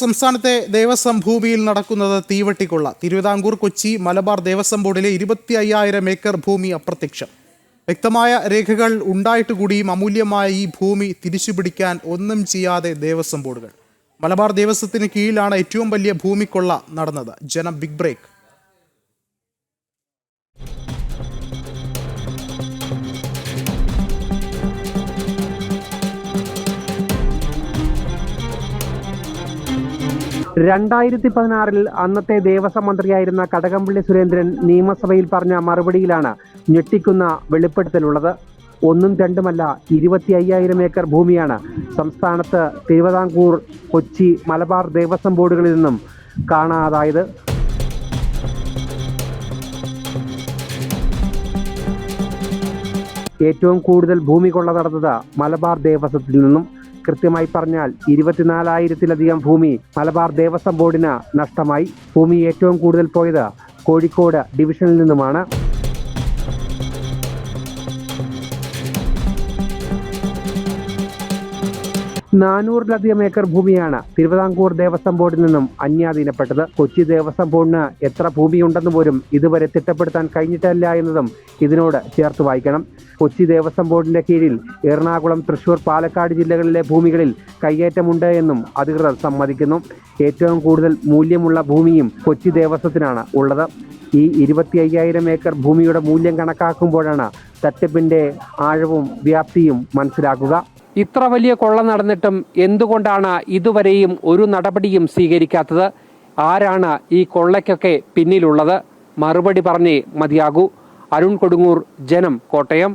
സംസ്ഥാനത്തെ ദേവസ്വം ഭൂമിയിൽ നടക്കുന്നത് തീവട്ടിക്കൊള്ള. തിരുവിതാംകൂർ കൊച്ചി മലബാർ ദേവസ്വം ബോർഡിലെ ഇരുപത്തി അയ്യായിരം ഏക്കർ ഭൂമി അപ്രത്യക്ഷം. വ്യക്തമായ രേഖകൾ ഉണ്ടായിട്ട് കൂടിയും അമൂല്യമായ ഈ ഭൂമി തിരിച്ചുപിടിക്കാൻ ഒന്നും ചെയ്യാതെ ദേവസ്വം ബോർഡുകൾ. മലബാർ ദേവസ്വത്തിന് കീഴിലാണ് ഏറ്റവും വലിയ ഭൂമിക്കൊള്ള നടന്നത്. ജനം ബിഗ് ബ്രേക്ക്. രണ്ടായിരത്തി പതിനാറിൽ അന്നത്തെ ദേവസ്വം മന്ത്രിയായിരുന്ന കടകംപള്ളി സുരേന്ദ്രൻ നിയമസഭയിൽ പറഞ്ഞ മറുപടിയിലാണ് ഞെട്ടിക്കുന്ന വെളിപ്പെടുത്തലുള്ളത്. ഒന്നും രണ്ടുമല്ല ഇരുപത്തി അയ്യായിരം ഏക്കർ ഭൂമിയാണ് സംസ്ഥാനത്ത് തിരുവിതാംകൂർ കൊച്ചി മലബാർ ദേവസ്വം ബോർഡുകളിൽ നിന്നും കാണാതായത്. ഏറ്റവും കൂടുതൽ ഭൂമി കൊള്ള നടന്നത് മലബാർ ദേവസ്വത്തിൽ നിന്നും. കൃത്യമായി പറഞ്ഞാൽ ഇരുപത്തിനാലായിരത്തിലധികം ഭൂമി മലബാർ ദേവസ്വം ബോർഡിന് നഷ്ടമായി. ഭൂമി ഏറ്റവും കൂടുതൽ പോയത് കോഴിക്കോട് ഡിവിഷനിൽ നിന്നുമാണ്. നാനൂറിലധികം ഏക്കർ ഭൂമിയാണ് തിരുവിതാംകൂർ ദേവസ്വം ബോർഡിൽ നിന്നും അന്യാധീനപ്പെട്ടത്. കൊച്ചി ദേവസ്വം ബോർഡിന് എത്ര ഭൂമിയുണ്ടെന്ന് പോലും ഇതുവരെ തിട്ടപ്പെടുത്താൻ കഴിഞ്ഞിട്ടില്ല എന്നതും ഇതിനോട് ചേർത്ത് വായിക്കണം. കൊച്ചി ദേവസ്വം ബോർഡിന്റെ കീഴിൽ എറണാകുളം തൃശൂർ പാലക്കാട് ജില്ലകളിലെ ഭൂമികളിൽ കയ്യേറ്റമുണ്ട് എന്നും അധികൃതർ സമ്മതിക്കുന്നു. ഏറ്റവും കൂടുതൽ മൂല്യമുള്ള ഭൂമിയും കൊച്ചി ദേവസ്വത്തിനാണ് ഉള്ളത്. ഈ ഇരുപത്തി അയ്യായിരം ഏക്കർ ഭൂമിയുടെ മൂല്യം കണക്കാക്കുമ്പോഴാണ് തട്ടിപ്പിന്റെ ആഴവും വ്യാപ്തിയും മനസ്സിലാക്കുക. ഇത്ര വലിയ കൊള്ള നടന്നിട്ടും എന്തുകൊണ്ടാണ് ഇതുവരെയും ഒരു നടപടിയും സ്വീകരിക്കാത്തത്? ആരാണ് ഈ കൊള്ളയ്ക്കൊക്കെ പിന്നിലുള്ളത്? മറുപടി പറഞ്ഞേ മതിയാകൂ. അരുൺ കൊടുങ്ങൂർ ജനം കോട്ടയം.